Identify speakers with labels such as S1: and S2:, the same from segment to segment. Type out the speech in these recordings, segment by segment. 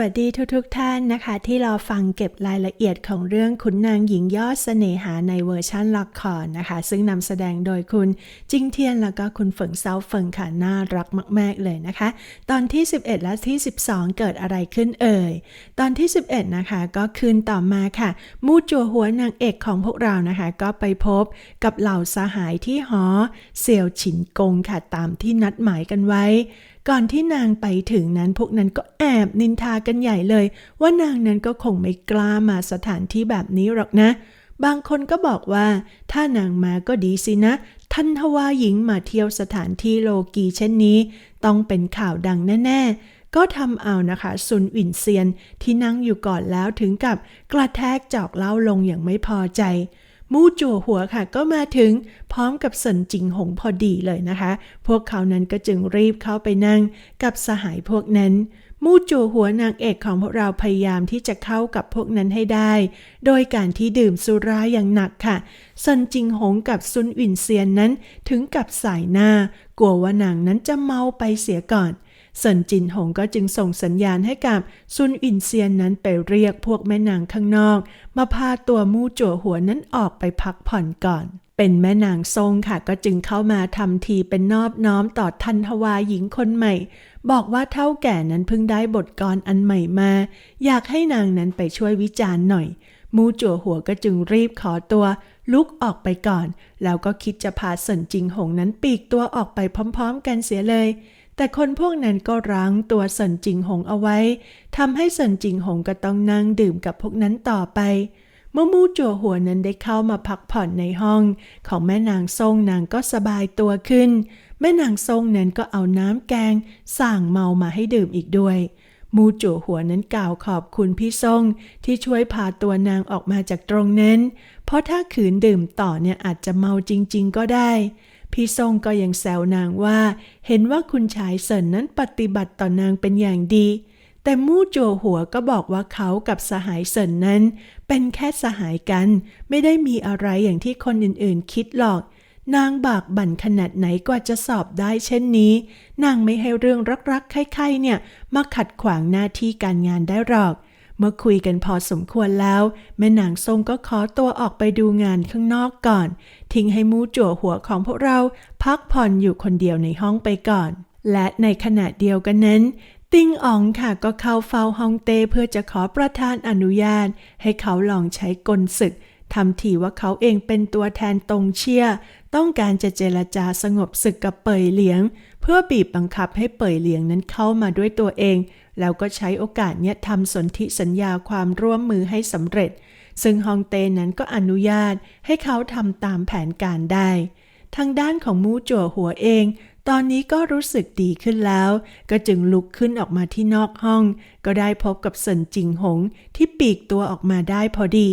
S1: วัสดีทุกๆทท่านนะคะ ที่รอฟังเก็บรายละเอียดของเรื่องขุนนางหญิงยอดเสน่หาในเวอร์ชั่นละครนะคะ ซึ่งนำแสดงโดยคุณจิงเทียนแล้วก็คุณเฟิงเซาเฟิงค่ะน่ารักมาก ๆ เลยนะคะ ตอนที่ 11 และที่ 12 เกิดอะไรขึ้นเอ่ย ตอนที่ 11 นะคะ ก็คืนต่อมาค่ะ มู่จัวหัวนางเอกของพวกเรานะคะ ก็ไปพบกับเหล่าสหายที่หอเซียวฉินกงค่ะตามที่นัดหมายกันไว้ ก่อนที่นางไปถึงนั้นพวกนั้นก็แอบนินทากันใหญ่เลย ว่านางนั้นก็คงไม่กล้ามาสถานที่แบบนี้หรอกนะ บางคนก็บอกว่า ถ้านางมาก็ดีสินะ ท่านทวาหญิงมาเที่ยวสถานที่โลกีเช่นนี้ ต้องเป็นข่าวดังแน่ๆ ก็ทำเอานะคะซุนหวินเซียนที่นั่งอยู่ก่อนแล้วถึงกับกระแทกจอกเล้าลงอย่างไม่พอใจ มู่จั่วหัวค่ะก็มาถึงพร้อมกับเซินจิงหงพอดีเลยนะคะ พวกเขานั้นก็จึงรีบเข้าไปนั่งกับสหายพวกนั้น มู่จั่วหัวนางเอกของพวกเราพยายามที่จะเข้ากับพวกนั้นให้ได้ โดยการที่ดื่มสุราอย่างหนักค่ะเซินจิงหงกับซุนหวินเซียนนั้นถึงกับสายหน้ากลัวว่านางนั้นจะเมาไปเสียก่อน เซินจินหงก็จึงส่งสัญญาณให้กับซุนอินเซียนนั้นไปเรียกพวกแม่นางข้างนอก มาพาตัวมู่จั่วหัวนั้นออกไปพักผ่อนก่อนเป็นแม่นางทรงค่ะก็จึงเข้ามาทำทีเป็นนอบน้อมต่อทันทวาหญิงคนใหม่ บอกว่าเท่าแก่นั้นเพิ่งได้บทกรอันใหม่มา อยากให้นางนั้นไปช่วยวิจารณ์หน่อย มูจั่วหัวก็จึงรีบขอตัวลุกออกไปก่อน แล้วก็คิดจะพาสนจิงหงนั้นปีกตัวออกไปพร้อม ๆ กันเสียเลย แต่คนพวกนั้นก็รั้งตัวสินจิงหงเอาไว้ทำให้สินจิงหงก็ต้องนั่งดื่มกับพวกนั้นต่อไป เมื่อมู่จัวหัวนั้นได้เข้ามาพักผ่อนในห้อง ของแม่นางทรงนางก็สบายตัวขึ้น แม่นางทรงนั้นก็เอาน้ำแกงสั่งเมามาให้ดื่มอีกด้วยมูจั่วหัวนั้นกล่าวขอบคุณพี่ทรงที่ช่วยพาตัวนางออกมาจากตรงนั้น เพราะถ้าขืนดื่มต่อเนี่ยอาจจะเมาจริง ๆ ก็ได้ พี่ทรงก็ยังแซวนางว่า เห็นว่าคุณชายเสินนั้นปฏิบัติต่อนางเป็นอย่างดี แต่มู่โจหัวก็บอกว่าเขากับสหายเสินนั้น เป็นแค่สหายกัน ไม่ได้มีอะไรอย่างที่คนอื่นๆ คิดหรอก นางบากบั่นขนาดไหนกว่าจะสอบได้เช่นนี้ นางไม่ให้เรื่องรักๆใครๆเนี่ยมาขัดขวางหน้าที่การงานได้หรอก เมื่อคุยกันพอสมควรแล้ว แม่นางทรงก็ขอตัวออกไปดูงานข้างนอกก่อน ทิ้งให้มูจั่วหัวของพวกเราพักผ่อนอยู่คนเดียวในห้องไปก่อน และในขณะเดียวกันนั้น ติงอ๋องค่ะก็เข้าเฝ้าฮองเต้เพื่อจะขอประธานอนุญาต ให้เขาลองใช้กลศึกทำทีว่าเขาเองเป็นตัวแทนตรงเชียต้องการจะเจรจาสงบศึกกับเปยเหลียง เพื่อบีบบังคับให้เปยเหลียงนั้นเข้ามาด้วยตัวเอง แล้วก็ใช้โอกาสเนี้ยทำสนธิสัญญาความร่วมมือให้สำเร็จ ซึ่งฮองเต้นั้นก็อนุญาตให้เขาทำตามแผนการได้ ทางด้านของมูจั่วหัวเอง ตอนนี้ก็รู้สึกดีขึ้นแล้ว ก็จึงลุกขึ้นออกมาที่นอกห้อง ก็ได้พบกับเซินจิงหงที่ปีกตัวออกมาได้พอดี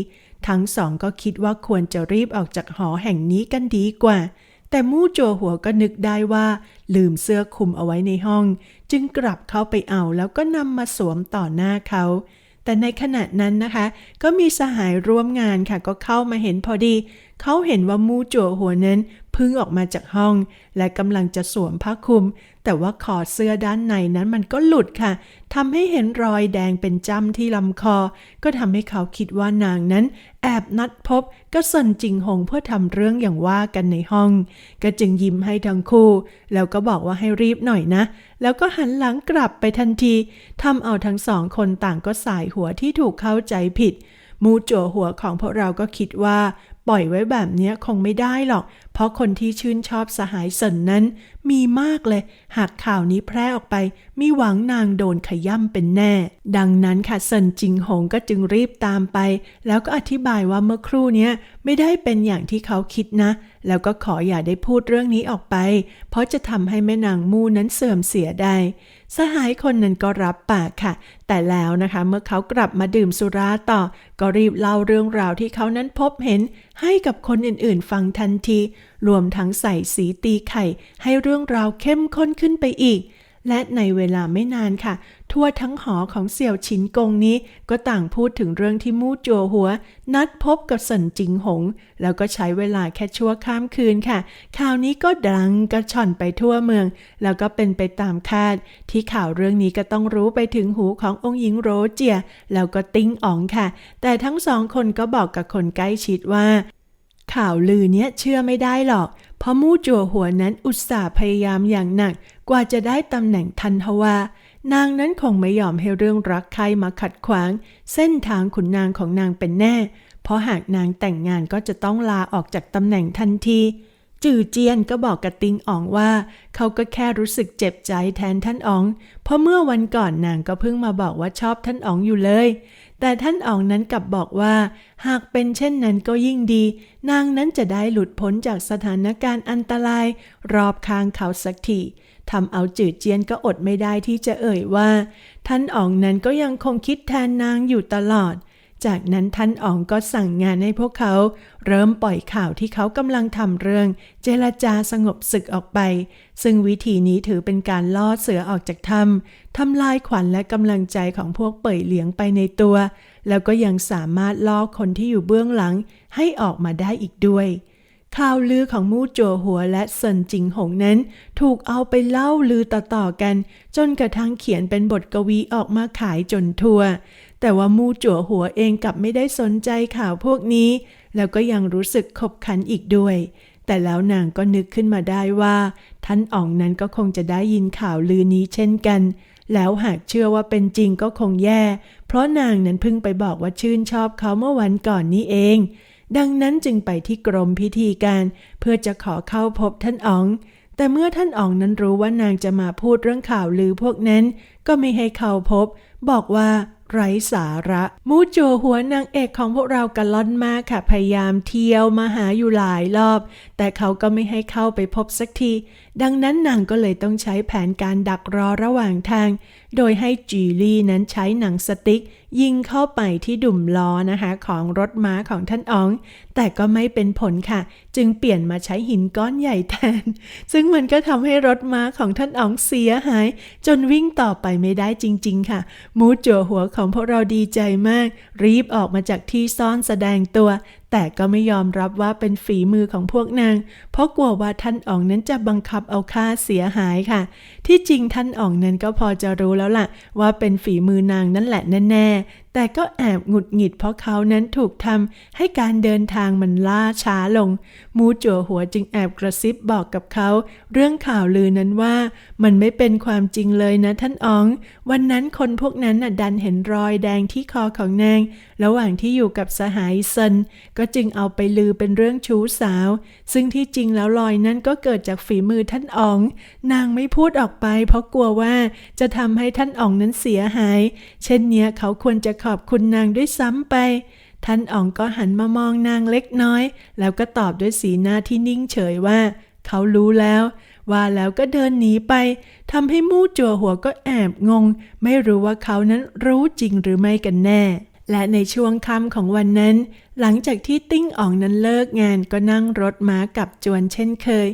S1: ทั้งสองก็คิดว่าควรจะรีบออกจากหอแห่งนี้กันดีกว่า แต่มู่จัวหัวก็นึกได้ว่า ลืมเสื้อคลุมเอาไว้ในห้อง จึงกลับเข้าไปเอาแล้วก็นำมาสวมต่อหน้าเขา แต่ในขณะนั้นนะคะ ก็มีสหายร่วมงานค่ะก็เข้ามาเห็นพอดี เขาเห็นว่ามู่จั่วหัวนั้นพึ่งออกมาจากห้อง และกำลังจะสวมผ้าคลุม แต่ว่าคอเสื้อด้านในนั้นมันก็หลุดค่ะทำให้เห็นรอยแดงเป็นจ้ำที่ลำคอ ก็ทำให้เขาคิดว่านางนั้น แอบนัดพบก็เซินจิงหงเพื่อทำเรื่องอย่างว่ากันในห้อง ก็จึงยิ้มให้ทั้งคู่ แล้วก็บอกว่าให้รีบหน่อยนะ แล้วก็หันหลังกลับไปทันทีทำเอาทั้งสองคนต่างก็สายหัวที่ถูกเข้าใจผิด มูจั่วหัวของพวกเราก็คิดว่า ปล่อยไว้แบบเนี้ยคงไม่ได้หรอก เพราะคนที่ชื่นชอบสหายสนนั้น มีมากเลย หากข่าวนี้แพร่ออกไป มีหวังนางโดนขย่ำเป็นแน่ ดังนั้นค่ะสนจิงหงก็จึงรีบตามไป แล้วก็อธิบายว่าเมื่อครู่เนี้ยไม่ได้เป็นอย่างที่เขาคิดนะ แล้วก็ขออย่าได้พูดเรื่องนี้ออกไป เพราะจะทำให้แม่นางมู่นั้นเสื่อมเสียได้ สหายคนนั้นก็รับปากค่ะ แต่แล้วนะคะเมื่อเขากลับมาดื่มสุราต่อ ก็รีบเล่าเรื่องราวที่เขานั้นพบเห็น ให้กับคนอื่นๆ ฟังทันที รวมทั้งใส่สีตีไข่ ให้เรื่องราวเข้มข้นขึ้นไปอีก และในเวลาไม่นานค่ะ ทั่วทั้งหอของเสี่ยวฉินกงนี้ ก็ต่างพูดถึงเรื่องที่มู่จัวหัว นัดพบกับสันจิงหง แล้วก็ใช้เวลาแค่ชั่วข้ามคืนค่ะ ข่าวนี้ก็ดังกระช่อนไปทั่วเมือง แล้วก็เป็นไปตามคาด ที่ข่าวเรื่องนี้ก็ต้องรู้ไปถึงหูขององค์หญิงโรเจีย แล้วก็ติ้งอ๋องค่ะ แต่ทั้งสองคนก็บอกกับคนใกล้ชิดว่า ข่าวลือเนี้ยเชื่อไม่ได้หรอกเพราะมู่จัวหัวนั้นอุตส่าห์พยายามอย่างหนัก กว่าจะได้ตำแหน่งทันทวา นางนั้นคงไม่ยอมให้เรื่องรักใครมาขัดขวาง เส้นทางขุนนางของนางเป็นแน่ เพราะหากนางแต่งงานก็จะต้องลาออกจากตำแหน่งทันที จื่อเจียนก็บอกกับติงอ๋องว่า เขาก็แค่รู้สึกเจ็บใจแทนท่านอ๋อง เพราะเมื่อวันก่อนนางก็เพิ่งมาบอกว่าชอบท่านอ๋องอยู่เลย แต่ท่านอ๋องนั้นกลับบอกว่า หากเป็นเช่นนั้นก็ยิ่งดี นางนั้นจะได้หลุดพ้นจากสถานการณ์อันตราย รอบข้างเขาสักที ทำเอาจืดเจียนก็อดไม่ได้ที่จะเอ่ยว่า ท่านอ๋องนั้นก็ยังคงคิดแทนนางอยู่ตลอด จากนั้นท่านอ๋องก็สั่งงานให้พวกเขา เริ่มปล่อยข่าวที่เขากำลังทำเรื่อง เจรจาสงบศึกออกไป ซึ่งวิธีนี้ถือเป็นการล่อเสือออกจากถ้ำทำลายขวัญและกำลังใจของพวกเป่ยเหลียงไปในตัว แล้วก็ยังสามารถล่อคนที่อยู่เบื้องหลังให้ออกมาได้อีกด้วย ข่าวลือของมู่โจวหัวและเซินจิงหงนั้น ถูกเอาไปเล่าลือต่อๆกัน จนกระทั่งเขียนเป็นบทกวีออกมาขายจนทั่ว แต่ว่ามู่จั่วหัวเองกลับไม่ได้สนใจข่าวพวกนี้ แล้วก็ยังรู้สึกขบขันอีกด้วย แต่แล้วนางก็นึกขึ้นมาได้ว่า ท่านอ๋องนั้นก็คงจะได้ยินข่าวลือนี้เช่นกัน แล้วหากเชื่อว่าเป็นจริงก็คงแย่ เพราะนางนั้นเพิ่งไปบอกว่าชื่นชอบเขาเมื่อวันก่อนนี้เอง ดังนั้นจึงไปที่กรมพิธีการเพื่อจะขอเข้าพบท่านอ๋อง แต่เมื่อท่านอ๋องนั้นรู้ว่านางจะมาพูดเรื่องข่าวลือพวกนั้น ก็ไม่ให้เข้าพบ บอกว่า ไร้สาระ มูโจหัวนางเอกของพวกเรากันล่อนมากค่ะ พยายามเที่ยวมาหาอยู่หลายรอบ แต่เขาก็ไม่ให้เข้าไปพบสักที ดังนั้นนางก็เลยต้องใช้แผนการดักรอระหว่างทาง โดยให้จีลี่นั้นใช้หนังสติ๊ก ยิงเข้าไปที่ดุมล้อนะคะของรถม้าของท่านอ๋อง แต่ก็ไม่เป็นผลค่ะ จึงเปลี่ยนมาใช้หินก้อนใหญ่แทน ซึ่งมันก็ทำให้รถม้าของท่านอ๋องเสียหาย จนวิ่งต่อไปไม่ได้จริง ๆ ค่ะ มูจัวหัวของพวกเราดีใจมาก รีบออกมาจากที่ซ่อนแสดงตัว แต่ก็ไม่ยอมรับว่าเป็นฝีมือของพวกนาง เพราะกลัวว่าท่านอ๋องนั้นจะบังคับเอาค่าเสียหายค่ะ ที่จริงท่านอ๋องนั้นก็พอจะรู้แล้วล่ะ ว่าเป็นฝีมือนางนั่นแหละแน่ๆแต่ก็แอบหงุดหงิดเพราะเขานั้นถูกทำให้การเดินทางมันล่าช้าลง มูจั่วหัวจึงแอบกระซิบบอกกับเขา เรื่องข่าวลือนั้นว่า มันไม่เป็นความจริงเลยนะท่านอ๋อง วันนั้นคนพวกนั้นน่ะดันเห็นรอยแดงที่คอของนาง ระหว่างที่อยู่กับสหายเซนก็จึงเอาไปลือเป็นเรื่องชู้สาว ซึ่งที่จริงแล้วรอยนั้นก็เกิดจากฝีมือท่านอ๋อง นางไม่พูดออกไป เพราะกลัวว่าจะทำให้ท่านอ๋องนั้นเสียหาย เช่นเนี้ยเขาควรจะขอบคุณนางด้วยซ้ำไป ท่านอ๋องก็หันมามองนางเล็กน้อย แล้วก็ตอบด้วยสีหน้าที่นิ่งเฉยว่า เขารู้แล้ว ว่าแล้วก็เดินหนีไปทำให้มู่จัวหัวก็แอบงง ไม่รู้ว่าเขานั้นรู้จริงหรือไม่กันแน่และในช่วงค่ำของวันนั้น หลังจากที่ติ้งอ๋องนั้นเลิกงานก็นั่งรถม้ากับจวนเช่นเคย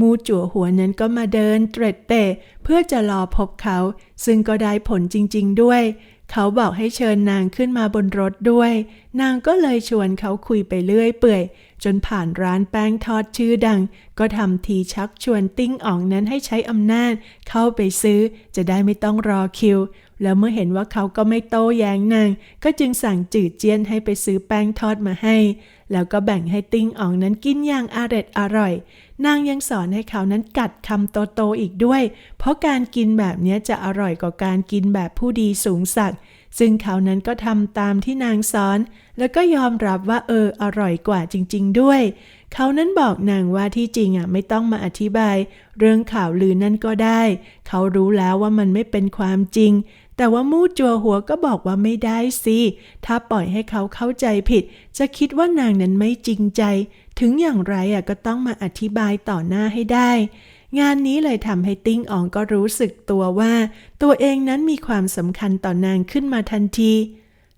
S1: มูจั่วหัวนั้นก็มาเดินเตร็ดเตะเพื่อจะรอพบเขา ซึ่งก็ได้ผลจริง ๆ ด้วย เขาบอกให้เชิญนางขึ้นมาบนรถด้วย นางก็เลยชวนเขาคุยไปเรื่อยเปื่อย จนผ่านร้านแป้งทอดชื่อดัง ก็ทำทีชักชวนติ้งอ่องนั้นให้ใช้อำนาจ เข้าไปซื้อจะได้ไม่ต้องรอคิว แล้วเมื่อเห็นว่าเขาก็ไม่โต้แย้งนาง ก็จึงสั่งจืดเจียนให้ไปซื้อแป้งทอดมาให้ แล้วก็แบ่งให้ติ้งอ่องนั้นกินอย่างอร็ดอร่อย นางยังสอนให้เขานั้นกัดคำโตๆอีกด้วย เพราะการกินแบบนี้จะอร่อยกว่าการกินแบบผู้ดีสูงสักซึ่งเขานั้นก็ทำตามที่นางสอน แล้วก็ยอมรับว่าเอออร่อยกว่าจริง ๆ ด้วย เขานั้นบอกนางว่าที่จริงอะไม่ต้องมาอธิบาย เรื่องข่าวลือนั่นก็ได้ เขารู้แล้วว่ามันไม่เป็นความจริง แต่ว่ามู่จัวหัวก็บอกว่าไม่ได้สิ ถ้าปล่อยให้เขาเข้าใจผิด จะคิดว่านางนั้นไม่จริงใจ ถึงอย่างไรอะก็ต้องมาอธิบายต่อหน้าให้ได้ งานนี้เลยทำให้ติ้งอ๋องก็รู้สึกตัวว่า ตัวเองนั้นมีความสำคัญต่อนางขึ้นมาทันที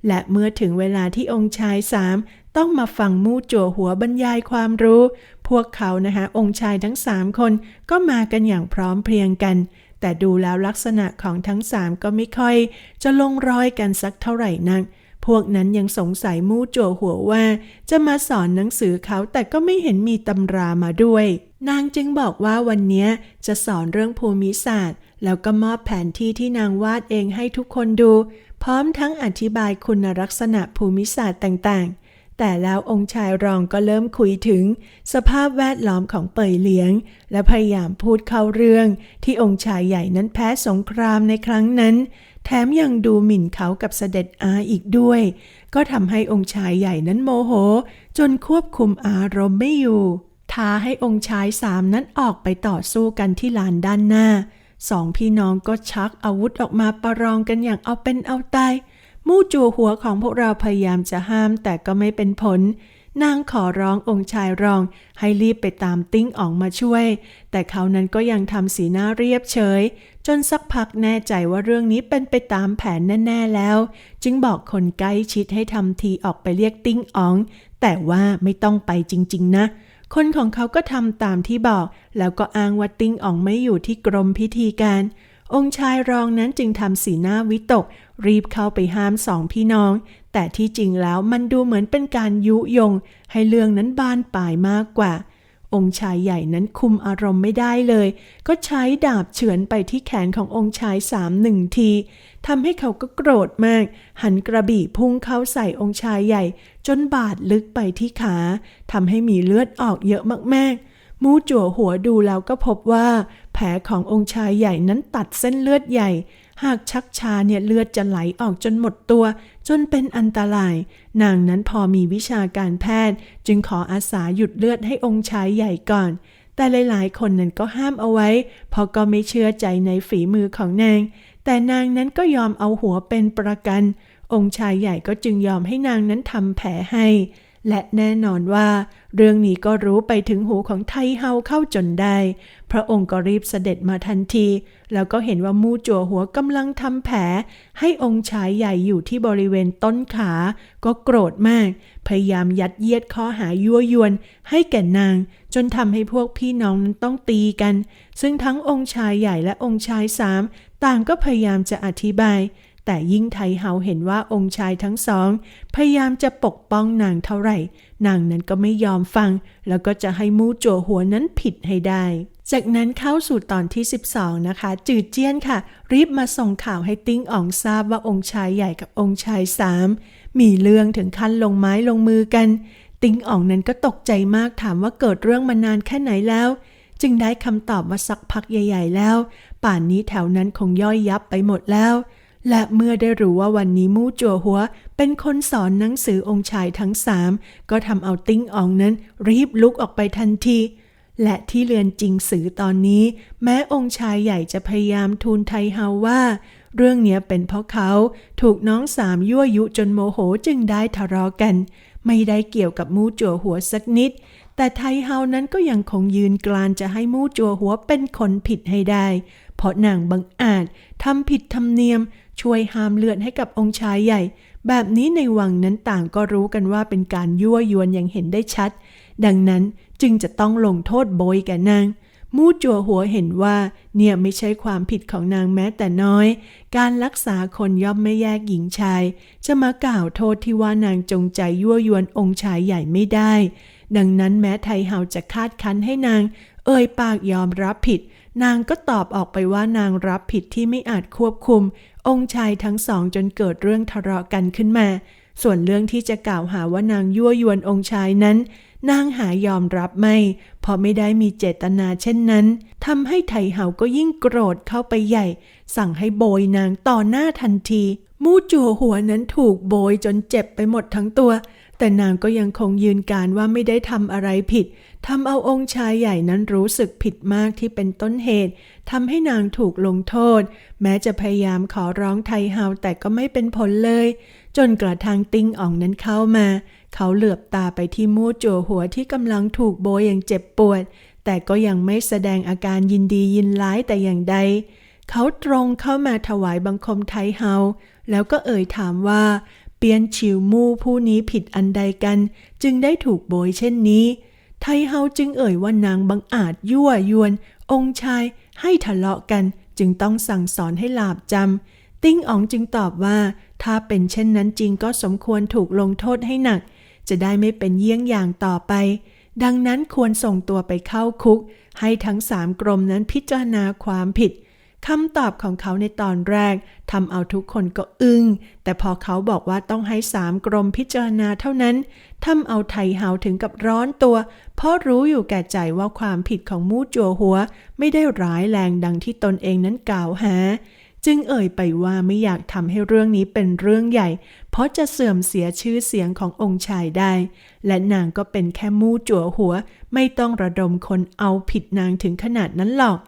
S1: และเมื่อถึงเวลาที่องค์ชายสามต้องมาฟังมู่จั่วหัวบรรยายความรู้ พวกเขานะคะองค์ชายทั้งสามคนก็มากันอย่างพร้อมเพรียงกัน แต่ดูแล้วลักษณะของทั้งสามก็ไม่ค่อย จะลงรอยกันสักเท่าไหร่นัก พวกนั้นยังสงสัยมู่จั่วหัวว่า จะมาสอนหนังสือเขาแต่ก็ไม่เห็นมีตำรามาด้วย นางจึงบอกว่าวันนี้จะสอนเรื่องภูมิศาสตร์ แล้วก็มอบแผนที่ที่นางวาดเองให้ทุกคนดู พร้อมทั้งอธิบายคุณลักษณะภูมิศาสตร์ต่างๆ แต่แล้วองค์ชายรองก็เริ่มคุยถึง สภาพแวดล้อมของเปยเหลียง และพยายามพูดเข้าเรื่องที่องค์ชายใหญ่นั้นแพ้สงครามในครั้งนั้น แถมยังดูหมิ่นเขากับเสด็จอาอีกด้วย ก็ทำให้องค์ชายใหญ่นั้นโมโห จนควบคุมอารมณ์ไม่อยู่ ท้าให้องค์ชายสามนั้นออกไปต่อสู้กันที่ลานด้านหน้า สองพี่น้องก็ชักอาวุธออกมาประลองกันอย่างเอาเป็นเอาตาย มู่จัวหัวของพวกเราพยายามจะห้ามแต่ก็ไม่เป็นผล นางขอร้ององค์ชายรอง ให้รีบไปตามติ้งอ๋องมาช่วย แต่เขานั้นก็ยังทำสีหน้าเรียบเฉย จนสักพักแน่ใจว่าเรื่องนี้เป็นไปตามแผนแน่ ๆแล้ว จึงบอกคนใกล้ชิดให้ทำทีออกไปเรียกติ้งอ๋อง แต่ว่าไม่ต้องไปจริง ๆ นะคนของเขาก็ทำตามที่บอก แล้วก็อ้างว่าติ้งอ๋องไม่อยู่ที่กรมพิธีการ องค์ชายรองนั้นจึงทำสีหน้าวิตก รีบเข้าไปห้ามสองพี่น้อง แต่ที่จริงแล้วมันดูเหมือนเป็นการยุยง ให้เรื่องนั้นบานปลายมากกว่า องค์ชายใหญ่นั้นคุมอารมณ์ไม่ได้เลย ก็ใช้ดาบเฉือนไปที่แขนขององค์ชายสามหนึ่งทีทำให้เขาก็โกรธมาก หันกระบี่พุ่งเข้าใส่องค์ชายใหญ่ จนบาดลึกไปที่ขาทำให้มีเลือดออกเยอะมากๆ มูจั่วหัวดูแล้วก็พบว่า แผลขององค์ชายใหญ่นั้นตัดเส้นเลือดใหญ่ หากชักชาเนี่ยเลือดจะไหลออกจนหมดตัว จนเป็นอันตราย นางนั้นพอมีวิชาการแพทย์ จึงขออาสาหยุดเลือดให้องค์ชายใหญ่ก่อน แต่หลายๆ คนนั้นก็ห้ามเอาไว้ เพราะก็ไม่เชื่อใจในฝีมือของนาง แต่นางนั้นก็ยอมเอาหัวเป็นประกัน องค์ชายใหญ่ก็จึงยอมให้นางนั้นทำแผลให้ และแน่นอนว่า เรื่องนี้ก็รู้ไปถึงหูของไทเฮาเข้าจนได้ พระองค์ก็รีบเสด็จมาทันที แล้วก็เห็นว่ามู่จัวหัวกำลังทำแผล ให้องค์ชายใหญ่อยู่ที่บริเวณต้นขา ก็โกรธมาก พยายามยัดเยียดข้อหายั่วยวน ให้แก่นาง จนทำให้พวกพี่น้องนั้นต้องตีกัน ซึ่งทั้งองค์ชายใหญ่และองค์ชายสามต่างก็พยายามจะอธิบาย แต่ยิ่งไทเฮาเห็นว่าองค์ชายทั้งสอง พยายามจะปกป้องนางเท่าไหร่ นางนั้นก็ไม่ยอมฟัง แล้วก็จะให้มู่จั่วหัวนั้นผิดให้ได้ จากนั้นเข้าสู่ตอนที่ 12 นะคะ จืดเจี้ยนค่ะ รีบมาส่งข่าวให้ติ้งอ๋องทราบว่าองค์ชายใหญ่กับองค์ชายสามมีเรื่องถึงขั้นลงไม้ลงมือกัน ติ้งอ๋องนั้นก็ตกใจมากถามว่าเกิดเรื่องมานานแค่ไหนแล้วจึงได้คำตอบว่าสักพักใหญ่ ๆ แล้ว ป่านนี้แถวนั้นคงย่อยยับไปหมดแล้ว และเมื่อได้รู้ว่าวันนี้มู่จัวหัว เป็นคนสอนหนังสือองค์ชายทั้งสามก็ทำเอาติ้งอองนั้นรีบลุกออกไปทันที และที่เรือนจริงสือตอนนี้ แม้องค์ชายใหญ่จะพยายามทูลไทเฮาว่า เรื่องเนี้ยเป็นเพราะเขาถูกน้องสามยั่วยุจนโมโหจึงได้ทะเลาะกัน ไม่ได้เกี่ยวกับมู่จัวหัวสักนิด แต่ไทเฮานั้นก็ยังคงยืนกลานจะให้มู่จัวหัวเป็นคนผิดให้ได้ เพราะนางบังอาจทำผิดธรรมเนียม ช่วยห้ามเลือดให้กับองค์ชายใหญ่ แบบนี้ในวังนั้นต่างก็รู้กันว่าเป็นการยั่วยวนอย่างเห็นได้ชัด ดังนั้นจึงจะต้องลงโทษโบยแก่นาง มู่จัวหัวเห็นว่าเนี่ยไม่ใช่ความผิดของนางแม้แต่น้อย การรักษาคนย่อมไม่แยกหญิงชาย จะมากล่าวโทษที่ว่านางจงใจยั่วยวนองค์ชายใหญ่ไม่ได้ ดังนั้นแม้ไทเฮาจะคาดคั้นให้นาง เอ่ยปากยอมรับผิด นางก็ตอบออกไปว่านางรับผิดที่ไม่อาจควบคุม องค์ชายทั้งสองจนเกิดเรื่องทะเลาะกันขึ้นมา ส่วนเรื่องที่จะกล่าวหาว่านางยั่วยวนองค์ชายนั้น นางหายอมรับไม่ เพราะไม่ได้มีเจตนาเช่นนั้นทำให้ไถเหาก็ยิ่งโกรธเข้าไปใหญ่ สั่งให้โบยนางต่อหน้าทันที มู่จัวหัวนั้นถูกโบยจนเจ็บไปหมดทั้งตัว แต่นางก็ยังคงยืนการว่าไม่ได้ทำอะไรผิดทำเอาองค์ชายใหญ่นั้นรู้สึกผิดมากที่เป็นต้นเหตุทำให้นางถูกลงโทษ แม้จะพยายามขอร้องไทเฮาแต่ก็ไม่เป็นผลเลย จนกระทั่งติ้งอ่องนั้นเข้ามา เขาเหลือบตาไปที่มู่จัวหัวที่กำลังถูกโบยอย่างเจ็บปวด แต่ก็ยังไม่แสดงอาการยินดียินร้ายแต่อย่างใด เขาตรงเข้ามาถวายบังคมไทเฮาแล้วก็เอ่ยถามว่า ปียนชิวมู่ผู้นี้ผิดอันใดกัน จึงได้ถูกโบยเช่นนี้ ไทเฮาจึงเอ่ยว่านางบังอาจยั่วยวน องค์ชายให้ทะเลาะกันจึงต้องสั่งสอนให้หลาบจำติ้งอ๋องจึงตอบว่า ถ้าเป็นเช่นนั้นจริงก็สมควรถูกลงโทษให้หนัก จะได้ไม่เป็นเยี่ยงอย่างต่อไป ดังนั้นควรส่งตัวไปเข้าคุก ให้ทั้งสามกรมนั้นพิจารณาความผิด คำตอบของเขาในตอนแรกทำเอาทุกคนก็อึง้ง แต่พอเขาบอกว่าต้องให้สามกรมพิจารณาเท่านั้นทำเอาไทเฮาถึงกับร้อนตัว เพราะรู้อยู่แก่ใจว่าความผิดของมู่จัวหัว ไม่ได้ร้ายแรงดังที่ตนเองนั้นกล่าวหา จึงเอ่ยไปว่าไม่อยากทำให้เรื่องนี้เป็นเรื่องใหญ่ เพราะจะเสื่อมเสียชื่อเสียงขององค์ชายได้ และนางก็เป็นแค่มู่จัวหัว ไม่ต้องระดมคนเอาผิดนางถึงขนาดนั้นหรอก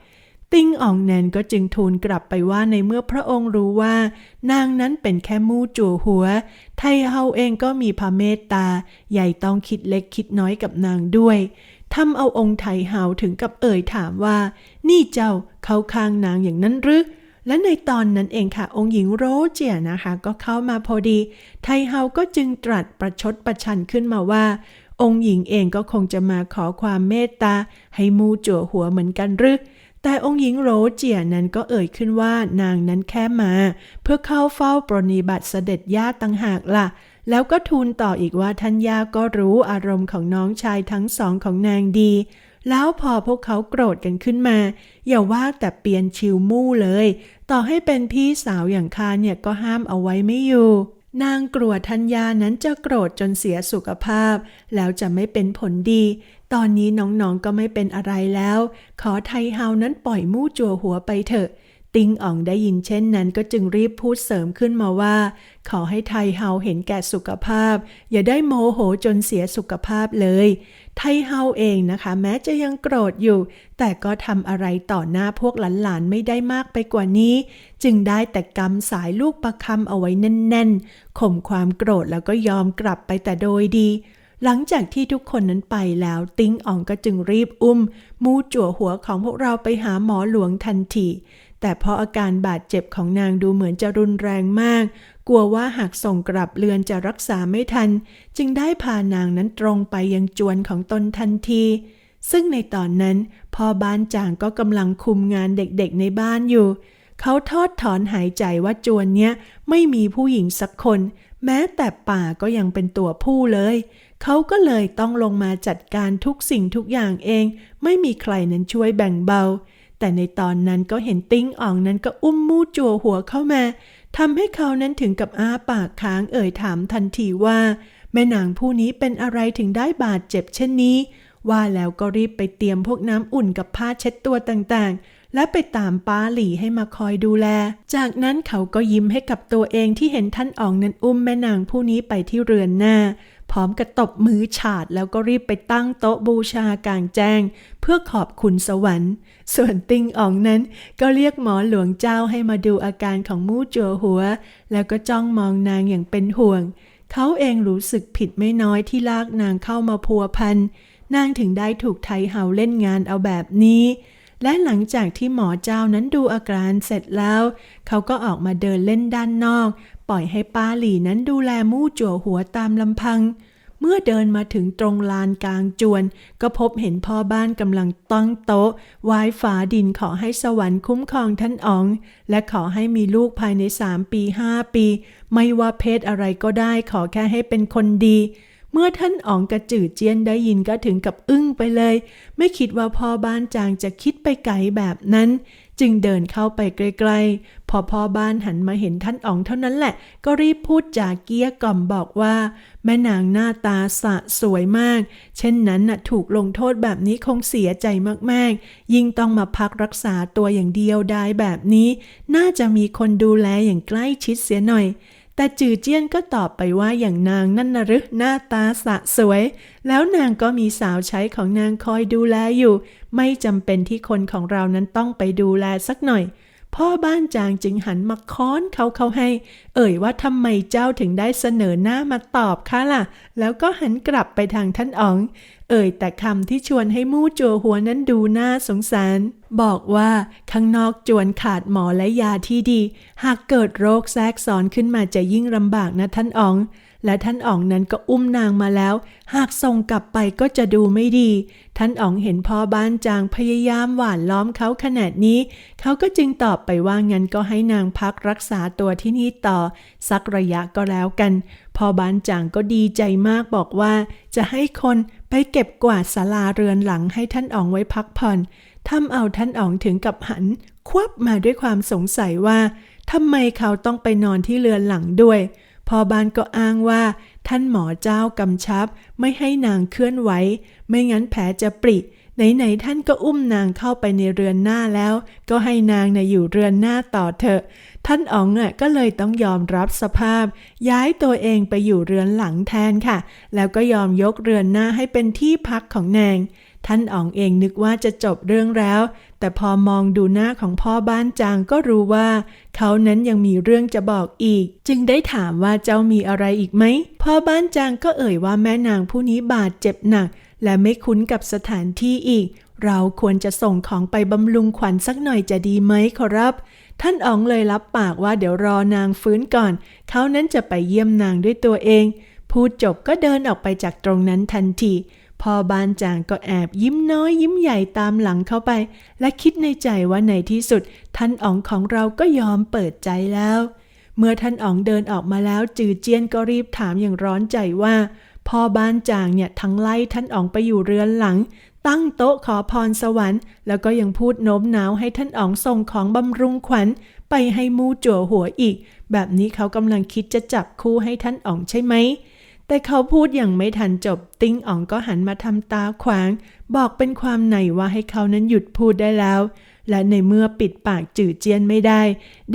S1: ติ้งอ่องแนนก็จึงทูลกลับไปว่าในเมื่อพระองค์รู้ว่า นางนั้นเป็นแค่มู่จัวหัว ไทเฮาเองก็มีพระเมตตา ใหญ่ต้องคิดเล็กคิดน้อยกับนางด้วยทำเอาองค์ไทเฮาถึงกับเอ่ยถามว่า นี่เจ้าเข้าข้างนางอย่างนั้นหรือและในตอนนั้นเองค่ะ องค์หญิงโรเจียนะคะ ก็เข้ามาพอดี ไทเฮาก็จึงตรัสประชดประชันขึ้นมาว่า องค์หญิงเองก็คงจะมาขอความเมตตาให้มูจั่วหัวเหมือนกันหรือ แต่องค์หญิงโรเจียนั้นก็เอ่ยขึ้นว่านางนั้นแค่มา เพื่อเข้าเฝ้าปรนิบัติเสด็จย่าต่างหากล่ะ แล้วก็ทูลต่ออีกว่าท่านย่าก็รู้อารมณ์ของน้องชายทั้งสองของนางดี แล้วพอพวกเขาโกรธกันขึ้นมา อย่าว่าแต่เปลี่ยนชิวมู่เลย ต่อให้เป็นพี่สาวอย่างข้าเนี่ยก็ห้ามเอาไว้ไม่อยู่ นางกลัวทัญญานั้นจะโกรธจนเสียสุขภาพ แล้วจะไม่เป็นผลดี ตอนนี้น้องๆก็ไม่เป็นอะไรแล้ว ขอไทเฮานั้นปล่อยมู่จัวหัวไปเถอะ ติงอ่องได้ยินเช่นนั้นก็จึงรีบพูดเสริมขึ้นมาว่า ขอให้ไทเฮาเห็นแก่สุขภาพ อย่าได้โมโหจนเสียสุขภาพเลย ไทเฮาเองนะคะ แม้จะยังโกรธอยู่ แต่ก็ทำอะไรต่อหน้าพวกหลานๆไม่ได้มากไปกว่านี้ จึงได้แต่กำสายลูกประคำเอาไว้แน่นๆข่มความโกรธแล้วก็ยอมกลับไปแต่โดยดี หลังจากที่ทุกคนนั้นไปแล้ว ติ้งอ่องก็จึงรีบอุ้ม มูจั่วหัวของพวกเราไปหาหมอหลวงทันทีแต่เพราะอาการบาดเจ็บของนางดูเหมือนจะรุนแรงมาก กลัวว่าหากส่งกลับเรือนจะรักษาไม่ทัน จึงได้พานางนั้นตรงไปยังจวนของตนทันที ซึ่งในตอนนั้นพ่อบ้านจางก็กำลังคุมงานเด็กๆในบ้านอยู่ เขาทอดถอนหายใจว่าจวนเนี้ยไม่มีผู้หญิงสักคน แม้แต่ป่าก็ยังเป็นตัวผู้เลย เขาก็เลยต้องลงมาจัดการทุกสิ่งทุกอย่างเอง ไม่มีใครนั้นช่วยแบ่งเบาแต่ในตอนนั้นก็เห็นติ้งอ่องนั้นก็อุ้มมูจัวหัวเข้ามา ทำให้เขานั้นถึงกับอ้าปากค้างเอ่ยถามทันทีว่า แม่นางผู้นี้เป็นอะไรถึงได้บาดเจ็บเช่นนี้ ว่าแล้วก็รีบไปเตรียมพวกน้ำอุ่นกับผ้าเช็ดตัวต่างๆ และไปตามป้าหลี่ให้มาคอยดูแล จากนั้นเขาก็ยิ้มให้กับตัวเองที่เห็นท่านอ๋องนั้นอุ้มแม่นางผู้นี้ไปที่เรือนหน้า พร้อมกับตบมือฉาดแล้วก็รีบไปตั้งโต๊ะบูชากลางแจ้ง เพื่อขอบคุณสวรรค์ ส่วนติงอ่องนั้นก็เรียกหมอหลวงเจ้าให้มาดูอาการของมู่จัวหัว แล้วก็จ้องมองนางอย่างเป็นห่วง เขาเองรู้สึกผิดไม่น้อยที่ลากนางเข้ามาพัวพันนางถึงได้ถูกไทเฮาเล่นงานเอาแบบนี้และหลังจากที่หมอเจ้านั้นดูอาการเสร็จแล้ว เขาก็ออกมาเดินเล่นด้านนอก ปล่อยให้ป้าหลี่นั้นดูแลมู่จั่วหัวตามลำพัง เมื่อเดินมาถึงตรงลานกลางจวน ก็พบเห็นพ่อบ้านกำลังตั้งโต๊ะไหว้ฝาดินขอให้สวรรค์คุ้มครองท่านอ๋อง และขอให้มีลูกภายในสามปีห้าปี ไม่ว่าเพศอะไรก็ได้ขอแค่ให้เป็นคนดีเมื่อท่านอ๋องกระจืดเจียนได้ยินก็ถึงกับอึ้งไปเลย ไม่คิดว่าพ่อบ้านจางจะคิดไปไกลแบบนั้น จึงเดินเข้าไปใกล้ๆ พอพ่อบ้านหันมาเห็นท่านอ๋องเท่านั้นแหละ ก็รีบพูดจากเกี้ยกล่อมบอกว่า แม่นางหน้าตาสะสวยมาก เช่นนั้นน่ะถูกลงโทษแบบนี้คงเสียใจมากๆ ยิ่งต้องมาพักรักษาตัวอย่างเดียวดายแบบนี้ น่าจะมีคนดูแลอย่างใกล้ชิดเสียหน่อย แต่จือเจี้ยนก็ตอบไปว่าอย่างนางนั่นนะหรือหน้าตาสะสวย แล้วนางก็มีสาวใช้ของนางคอยดูแลอยู่ ไม่จำเป็นที่คนของเรานั้นต้องไปดูแลสักหน่อย พ่อบ้านจางจึงหันมาค้อนเขาเขาให้ เอ่ยว่าทำไมเจ้าถึงได้เสนอหน้ามาตอบคะล่ะ แล้วก็หันกลับไปทางท่านอ๋อง เอ่ยแต่คำที่ชวนให้มู่จัวหัวนั้นดูน่าสงสาร บอกว่าข้างนอกจวนขาดหมอและยาที่ดี หากเกิดโรคแทรกซ้อนขึ้นมาจะยิ่งลำบากนะท่านอ๋อง และท่านอ๋องนั้นก็อุ้มนางมาแล้ว หากส่งกลับไปก็จะดูไม่ดี ท่านอ๋องเห็นพ่อบ้านจางพยายามหวานล้อมเขาขนาดนี้ เขาก็จึงตอบไปว่างั้นก็ให้นางพักรักษาตัวที่นี่ต่อ สักระยะก็แล้วกัน พ่อบ้านจางก็ดีใจมากบอกว่า จะให้คนไปเก็บกวาดศาลาเรือนหลังให้ท่านอ๋องไว้พักผ่อนทำเอาท่านอ๋องถึงกับหัน ควับมาด้วยความสงสัยว่าทำไมเขาต้องไปนอนที่เรือนหลังด้วย พอบ้านก็อ้างว่า ท่านหมอเจ้ากำชับ ไม่ให้นางเคลื่อนไหว ไม่งั้นแผลจะปริ ไหนๆท่านก็อุ้มนางเข้าไปในเรือนหน้าแล้ว ก็ให้นางนะ่ะอยู่เรือนหน้าต่อเถอะ ท่านอ๋องอะก็เลยต้องยอมรับสภาพ ย้ายตัวเองไปอยู่เรือนหลังแทนค่ะ แล้วก็ยอมยกเรือนหน้าให้เป็นที่พักของนาง ท่านอ๋องเองนึกว่าจะจบเรื่องแล้ว แต่พอมองดูหน้าของพ่อบ้านจางก็รู้ว่า เขานั้นยังมีเรื่องจะบอกอีก จึงได้ถามว่าเจ้ามีอะไรอีกไหม พ่อบ้านจางก็เอ่ยว่าแม่นางผู้นี้บาดเจ็บหนัก และไม่คุ้นกับสถานที่อีก เราควรจะส่งของไปบำรุงขวัญสักหน่อยจะดีไหมขอรับ ท่านอ๋องเลยรับปากว่าเดี๋ยวรอนางฟื้นก่อน เขานั้นจะไปเยี่ยมนางด้วยตัวเอง พูดจบก็เดินออกไปจากตรงนั้นทันที พ่อบานจางก็แอบยิ้มน้อยยิ้มใหญ่ตามหลังเข้าไป และคิดในใจว่าในที่สุด ท่านอ๋องของเราก็ยอมเปิดใจแล้ว เมื่อท่านอ๋องเดินออกมาแล้ว จือเจียนก็รีบถามอย่างร้อนใจว่าพ่อบ้านจางเนี่ยทั้งไล่ท่านอ๋องไปอยู่เรือนหลัง ตั้งโต๊ะขอพรสวรรค์ แล้วก็ยังพูดโน้มน้าวให้ท่านอ๋องส่งของบำรุงขวัญ ไปให้มูจั่วหัวอีก แบบนี้เขากำลังคิดจะจับคู่ให้ท่านอ๋องใช่ไหม แต่เขาพูดอย่างไม่ทันจบ ติ้งอ๋องก็หันมาทำตาขวาง บอกเป็นความในว่าให้เขานั้นหยุดพูดได้แล้ว และในเมื่อปิดปากจื่อเจียนไม่ได้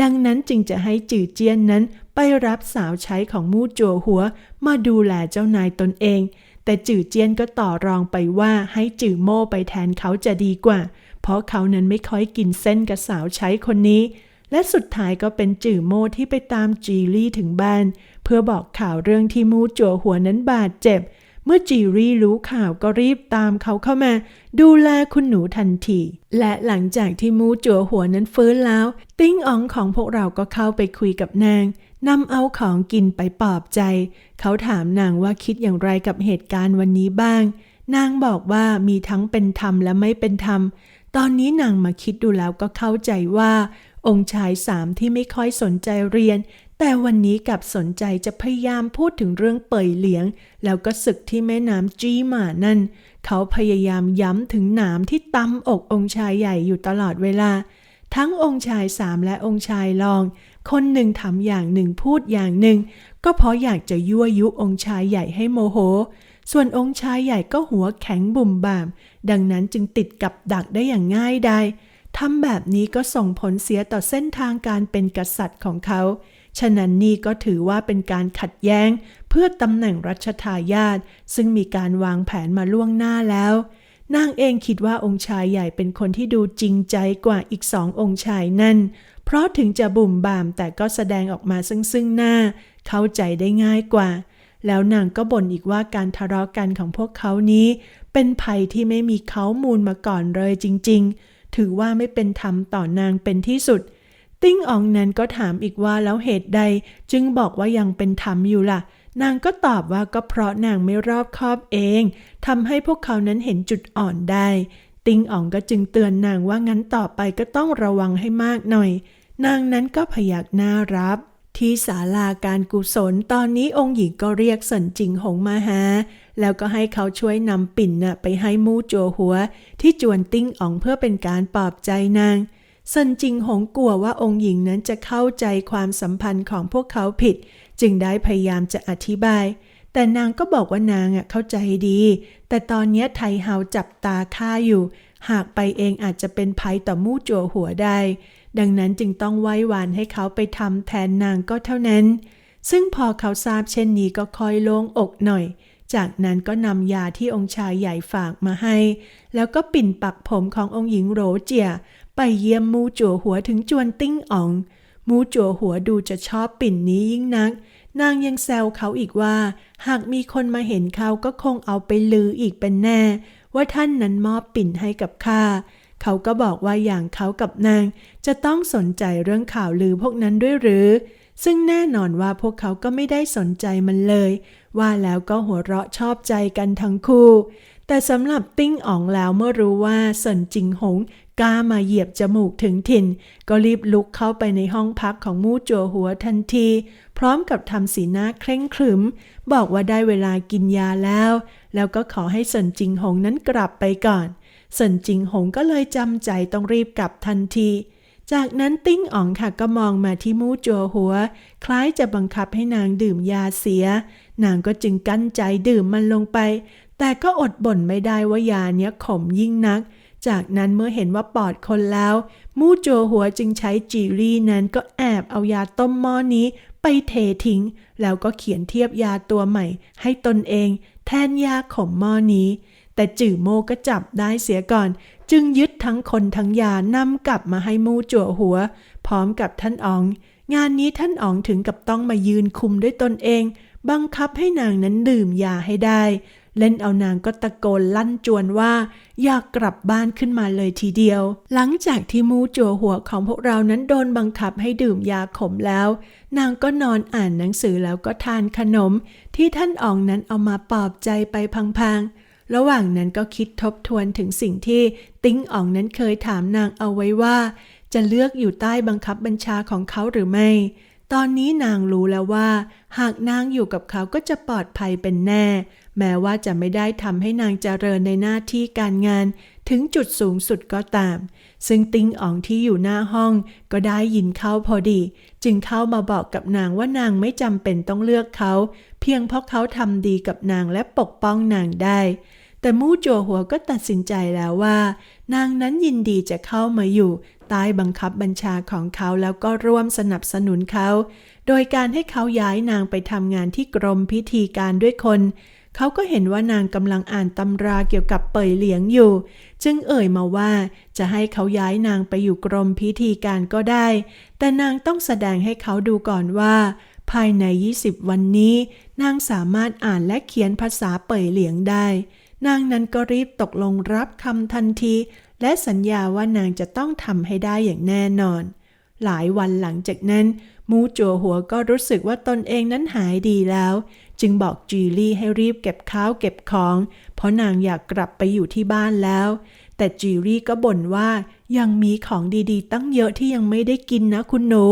S1: ดังนั้นจึงจะให้จื่อเจียนนั้นไปรับสาวใช้ของมู่จัวหัว มาดูแลเจ้านายตนเอง แต่จื่อเจียนก็ต่อรองไปว่าให้จื่อโม่ไปแทนเขาจะดีกว่า เพราะเขานั้นไม่ค่อยกินเส้นกับสาวใช้คนนี้ และสุดท้ายก็เป็นจื่อโมที่ไปตามจีรี่ถึงบ้าน เพื่อบอกข่าวเรื่องที่มูจัวหัวนั้นบาดเจ็บ เมื่อจีรี่รู้ข่าวก็รีบตามเขาเข้ามา ดูแลคุณหนูทันที และหลังจากที่มูจัวหัวนั้นฟื้นแล้ว ติ้งอ๋องของพวกเราก็เข้าไปคุยกับนางนำเอาของกินไปปลอบใจ เขาถามนางว่าคิดอย่างไรกับเหตุการณ์วันนี้บ้าง นางบอกว่ามีทั้งเป็นธรรมและไม่เป็นธรรม ตอนนี้นางมาคิดดูแล้วก็เข้าใจว่า องค์ชายสามที่ไม่ค่อยสนใจเรียน แต่วันนี้กลับสนใจจะพยายามพูดถึงเรื่องเป่ยเหลียง แล้วก็ศึกที่แม่น้ำจีหมานั่น เขาพยายามย้ำถึงหนามที่ตำอกองค์ชายใหญ่อยู่ตลอดเวลา ทั้งองค์ชายสามและองค์ชายรอง คนหนึ่งทำอย่างหนึ่งพูดอย่างหนึ่ง ก็เพราะอยากจะยั่วยุองค์ชายใหญ่ให้โมโหส่วนองค์ชายใหญ่ก็หัวแข็งบุ่มบ่าม ดังนั้นจึงติดกับดักได้อย่างง่ายดาย ทำแบบนี้ก็ส่งผลเสียต่อเส้นทางการเป็นกษัตริย์ของเขา ฉะนั้นนี่ก็ถือว่าเป็นการขัดแย้ง เพื่อตำแหน่งรัชทายาทซึ่งมีการวางแผนมาล่วงหน้าแล้ว นางเองคิดว่าองค์ชายใหญ่เป็นคนที่ดูจริงใจกว่าอีกสององค์ชายนั่น เพราะถึงจะบุ่มบ่ามแต่ก็แสดงออกมาซึ่งซึ่งหน้า เข้าใจได้ง่ายกว่า แล้วนางก็บ่นอีกว่าการทะเลาะกันของพวกเขานี้ เป็นภัยที่ไม่มีเขามูลมาก่อนเลยจริง ๆ ถือว่าไม่เป็นธรรมต่อนางเป็นที่สุด ติ้งอองนั้นก็ถามอีกว่าแล้วเหตุใด จึงบอกว่ายังเป็นธรรมอยู่ล่ะ นางก็ตอบว่าก็เพราะนางไม่รอบคอบเองทำให้พวกเขานั้นเห็นจุดอ่อนได้ ติ้งอองก็จึงเตือนนางว่างั้นต่อไปก็ต้องระวังให้มากหน่อย นางนั้นก็พยักหน้ารับ ที่ศาลาการกุศลตอนนี้องค์หญิงก็เรียกสันจิงหงมาหา แล้วก็ให้เขาช่วยนำปิ่นน่ะไปให้มู่จัวหัว ที่จวนติ้งอ๋องเพื่อเป็นการปลอบใจนางสันจิงหงกลัวว่าองค์หญิงนั้นจะเข้าใจความสัมพันธ์ของพวกเขาผิด จึงได้พยายามจะอธิบาย แต่นางก็บอกว่านางอะเข้าใจดี แต่ตอนนี้ไทเฮาจับตาค่าอยู่ หากไปเองอาจจะเป็นภัยต่อมู่จัวหัวได้ ดังนั้นจึงต้องไว้วานให้เขาไปทำแทนนางก็เท่านั้น ซึ่งพอเขาทราบเช่นนี้ก็คอยโล่งอกหน่อย จากนั้นก็นำยาที่องค์ชายใหญ่ฝากมาให้ แล้วก็ปิ่นปักผมขององค์หญิงโรเจีย ไปเยี่ยมมูจัวหัวถึงจวนติ้งอ๋อง มูจัวหัวดูจะชอบปิ่นนี้ยิ่งนัก นางยังแซวเขาอีกว่า หากมีคนมาเห็นเขาก็คงเอาไปลืออีกเป็นแน่ ว่าท่านนั้นมอบปิ่นให้กับข้า เขาก็บอกว่าอย่างเขากับนาง จะต้องสนใจเรื่องข่าวลือพวกนั้นด้วยหรือ ซึ่งแน่นอนว่าพวกเขาก็ไม่ได้สนใจมันเลย ว่าแล้วก็หัวเราะชอบใจกันทั้งคู่ แต่สำหรับติ้งอ๋องแล้วเมื่อรู้ว่าเซินจิงหงกล้ามาเหยียบจมูกถึงถิ่น ก็รีบลุกเข้าไปในห้องพักของมู่จัวหัวทันที พร้อมกับทำสีหน้าเคร่งขรึม บอกว่าได้เวลากินยาแล้ว แล้วก็ขอให้เซินจิงหงนั้นกลับไปก่อน เซินจิงหงก็เลยจำใจต้องรีบกลับทันที จากนั้นติ้งอ๋องค่ะก็มองมาที่มู่จัวหัว คล้ายจะบังคับให้นางดื่มยาเสีย นางก็จึงกั้นใจดื่มมันลงไป แต่ก็อดบ่นไม่ได้ว่ายาเนี้ยขมยิ่งนัก จากนั้นเมื่อเห็นว่าปอดคนแล้ว มู่จัวหัวจึงใช้จีรี่นั้นก็แอบเอายาต้มหม้อนี้ไปเททิ้ง แล้วก็เขียนเทียบยาตัวใหม่ ให้ตนเอง แทนยาขมหม้อนี้ แต่จื่อโมก็จับได้เสียก่อน จึงยึดทั้งคนทั้งยานำกลับมาให้มู่จั่วหัว พร้อมกับท่านอ๋อง งานนี้ท่านอ๋องถึงกับต้องมายืนคุมด้วยตนเอง บังคับให้นางนั้นดื่มยาให้ได้ เล่นเอานางก็ตะโกนลั่นจวนว่า อยากกลับบ้านขึ้นมาเลยทีเดียว หลังจากที่มูจัวหัวของพวกเรานั้นโดนบังคับให้ดื่มยาขมแล้ว นางก็นอนอ่านหนังสือแล้วก็ทานขนม ที่ท่านอ๋องนั้นเอามาปลอบใจไปพังๆ ระหว่างนั้นก็คิดทบทวนถึงสิ่งที่ติ้งอ๋องนั้นเคยถามนางเอาไว้ว่า จะเลือกอยู่ใต้บังคับบัญชาของเขาหรือไม่ ตอนนี้นางรู้แล้วว่า หากนางอยู่กับเขาก็จะปลอดภัยเป็นแน่ แม้ว่าจะไม่ได้ทำให้นางเจริญในหน้าที่การงานถึงจุดสูงสุดก็ตาม ซึ่งติ้งอ๋องที่อยู่หน้าห้องก็ได้ยินเข้าพอดี จึงเข้ามาบอกกับนางว่านางไม่จำเป็นต้องเลือกเขา เพียงเพราะเขาทำดีกับนางและปกป้องนางได้ แต่มู่จัวหัวก็ตัดสินใจแล้วว่า นางนั้นยินดีจะเข้ามาอยู่ ใต้บังคับบัญชาของเขาแล้วก็ร่วมสนับสนุนเขา โดยการให้เขาย้ายนางไปทำงานที่กรมพิธีการด้วยคน เขาก็เห็นว่านางกำลังอ่านตำราเกี่ยวกับเป่ยเหลียงอยู่ จึงเอ่ยมาว่าจะให้เขาย้ายนางไปอยู่กรมพิธีการก็ได้ แต่นางต้องแสดงให้เขาดูก่อนว่าภายใน 20 วันนี้ นางสามารถอ่านและเขียนภาษาเป่ยเหลียงได้ นางนั้นก็รีบตกลงรับคำทันที และสัญญาว่านางจะต้องทำให้ได้อย่างแน่นอน หลายวันหลังจากนั้น มูจัวหัวก็รู้สึกว่าตนเองนั้นหายดีแล้ว จึงบอกจีลี่ให้รีบเก็บข้าวเก็บของ เพราะนางอยากกลับไปอยู่ที่บ้านแล้ว แต่จีรี่ก็บ่นว่ายังมีของดีๆ ตั้งเยอะที่ยังไม่ได้กินนะคุณหนู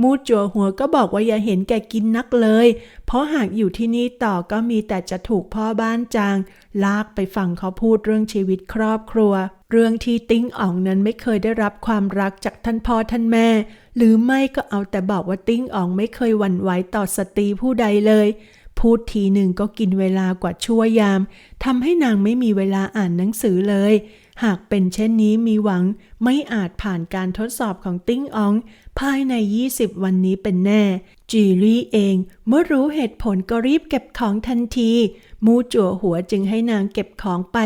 S1: มูจัวหัวก็บอกว่าอย่าเห็นแก่กินนักเลย เพราะหากอยู่ที่นี่ต่อก็มีแต่จะถูกพ่อบ้านจาง ลากไปฟังเขาพูดเรื่องชีวิตครอบครัว เรื่องที่ติ้งอ่องนั้นไม่เคยได้รับความรักจากท่านพ่อท่านแม่ หรือไม่ก็เอาแต่บอกว่าติ้งอ่องไม่เคยหวั่นไหวต่อสตรีผู้ใดเลย พูดทีหนึ่งก็กินเวลากว่าชั่วยามทำให้นางไม่มีเวลาอ่านหนังสือเลย หากเป็นเช่นนี้มีหวังไม่อาจผ่านการทดสอบของติ้งออง ภายใน 20 วันนี้เป็นแน่ จีรี่เองเมื่อรู้เหตุผลก็รีบเก็บของทันที มูจั่วหัวจึงให้นางเก็บของไป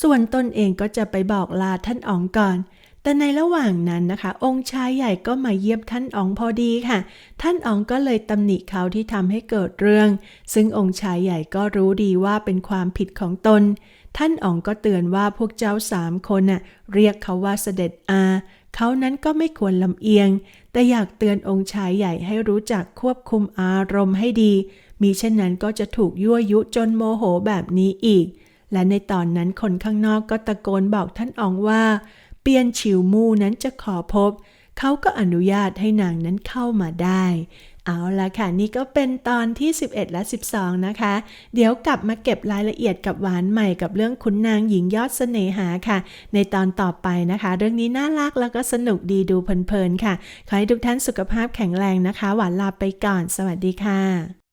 S1: ส่วนตนเองก็จะไปบอกลาท่านอ๋องก่อนแต่ในระหว่างนั้นนะคะ องค์ชายใหญ่ก็มาเยี่ยมท่านอ๋องพอดีค่ะ ท่านอ๋องก็เลยตำหนิเขาที่ทำให้เกิดเรื่อง ซึ่งองค์ชายใหญ่ก็รู้ดีว่าเป็นความผิดของตน ท่านอ๋องก็เตือนว่าพวกเจ้าสามคนน่ะเรียกเขาว่าเสด็จอา เขานั้นก็ไม่ควรลำเอียง แต่อยากเตือนองค์ชายใหญ่ให้รู้จักควบคุมอารมณ์ให้ดี มีเช่นนั้นก็จะถูกยั่วยุจนโมโหแบบนี้อีก และในตอนนั้นคนข้างนอกก็ตะโกนบอกท่านอ๋องว่า เปียนฉิวมู่นั้นจะขอพบ เขาก็อนุญาตให้นางนั้นเข้ามาได้ เอาละค่ะ นี่ก็เป็นตอนที่ 11 และ 12 นะคะ เดี๋ยวกลับมาเก็บรายละเอียดกับหวานใหม่กับเรื่องคุณนางหญิงยอดเสน่หาค่ะ ในตอนต่อไปนะคะ เรื่องนี้น่ารักแล้วก็สนุกดีดูเพลินๆค่ะ ขอให้ทุกท่านสุขภาพแข็งแรงนะคะ หวานลาไปก่อน สวัสดีค่ะ